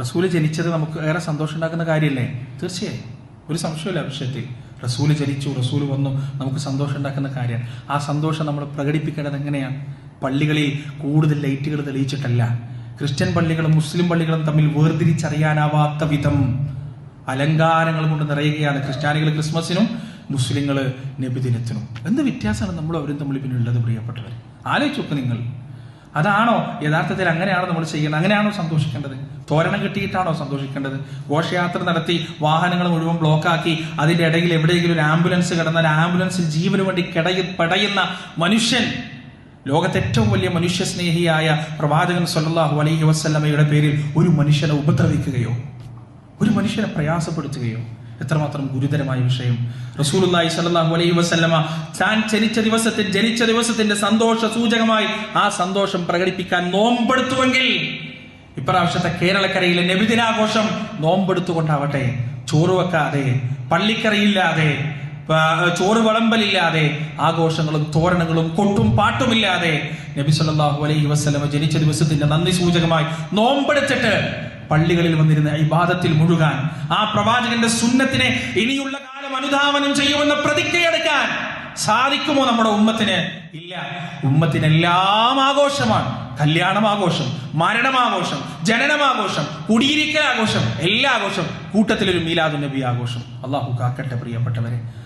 റസൂൽ ജനിച്ചത് നമുക്ക് ഏറെ സന്തോഷം ഉണ്ടാക്കുന്ന കാര്യമല്ലേ? തീർച്ചയായും. ഒരു സംശയമില്ല വിഷയത്തിൽ. റസൂൽ ജനിച്ചു റസൂൽ വന്നു നമുക്ക് സന്തോഷം ഉണ്ടാക്കുന്ന കാര്യമാണ്. ആ സന്തോഷം നമ്മൾ പ്രകടിപ്പിക്കേണ്ടത് എങ്ങനെയാണ് പള്ളികളിൽ കൂടുതൽ ലൈറ്റുകൾ തെളിയിച്ചിട്ടല്ല. ക്രിസ്ത്യൻ പള്ളികളും മുസ്ലിം പള്ളികളും തമ്മിൽ വേർതിരിച്ചറിയാനാവാത്ത വിധം അലങ്കാരങ്ങൾ കൊണ്ട് നിറയുകയാണ് ക്രിസ്ത്യാനികൾ ക്രിസ്മസിനും മുസ്ലിങ്ങൾ നബിദിനത്തിനും. എന്ത് വ്യത്യാസമാണ് നമ്മൾ അവരും തമ്മിൽ പിന്നെ ഉള്ളത് പ്രിയപ്പെട്ടവർ ആലോചിച്ചു നിങ്ങൾ. അതാണോ യഥാർത്ഥത്തിൽ അങ്ങനെയാണോ നമ്മൾ ചെയ്യുന്നത് അങ്ങനെയാണോ സന്തോഷിക്കേണ്ടത്? തോരണം കിട്ടിയിട്ടാണോ സന്തോഷിക്കേണ്ടത്? ഘോഷയാത്ര നടത്തി വാഹനങ്ങൾ മുഴുവൻ ബ്ലോക്കാക്കി അതിന്റെ ഇടയിൽ എവിടെയെങ്കിലും ഒരു ആംബുലൻസ് കിടന്നാൽ ആംബുലൻസിൽ ജീവന് വേണ്ടി കിടയ പടയുന്ന മനുഷ്യൻ ലോകത്തെ ഏറ്റവും വലിയ മനുഷ്യ സ്നേഹിയായ പ്രവാചകൻ സല്ലാഹു അലൈഹി വസ്ലമയുടെ പേരിൽ ഒരു മനുഷ്യനെ ഉപദ്രവിക്കുകയോ ഒരു മനുഷ്യനെ പ്രയാസപ്പെടുത്തുകയോ എത്രമാത്രം ഗുരുതരമായ വിഷയം. റസൂലുള്ളാഹി സ്വല്ലല്ലാഹു അലൈഹി വസല്ലമ താൻ ജനിച്ച ദിവസത്തിൽ ജനിച്ച ദിവസത്തിന്റെ സന്തോഷ സൂചകമായി ആ സന്തോഷം പ്രകടിപ്പിക്കാൻ നോമ്പെടുത്തുവെങ്കിൽ ഇപ്രാവശ്യത്തെ കേരളക്കരയിലെ നബിദിനാഘോഷം നോമ്പെടുത്തുകൊണ്ടാവട്ടെ. ചോറ് വെക്കാതെ പള്ളിക്കറിയില്ലാതെ ചോറ് വിളമ്പലില്ലാതെ ആഘോഷങ്ങളും തോരണങ്ങളും കൊട്ടും പാട്ടുമില്ലാതെ നബി സല്ലാഹു അലൈഹി വസ്ലമ ജനിച്ച ദിവസത്തിന്റെ നന്ദി സൂചകമായി നോമ്പെടുത്തിട്ട് പള്ളികളിൽ വന്നിരുന്ന ഇബാദത്തിൽ മുഴുകാൻ ആ പ്രവാചകന്റെ സുന്നത്തിനെ ഇനിയുള്ള കാലം അനുധാവനം ചെയ്യുമെന്ന പ്രതിജ്ഞയെടുക്കാൻ സാധിക്കുമോ നമ്മുടെ ഉമ്മത്തിന്? ഇല്ല. ഉമ്മത്തിനെല്ലാം ആഘോഷമാണ്. കല്യാണം ആഘോഷം മരണമാഘോഷം ജനനമാഘോഷം കുടിയിരിക്കൽ ആഘോഷം എല്ലാ ആഘോഷം കൂട്ടത്തിലൊരു മീലാദുനബി ആഘോഷം. അള്ളാഹു കാക്കട്ടെ പ്രിയപ്പെട്ടവരെ.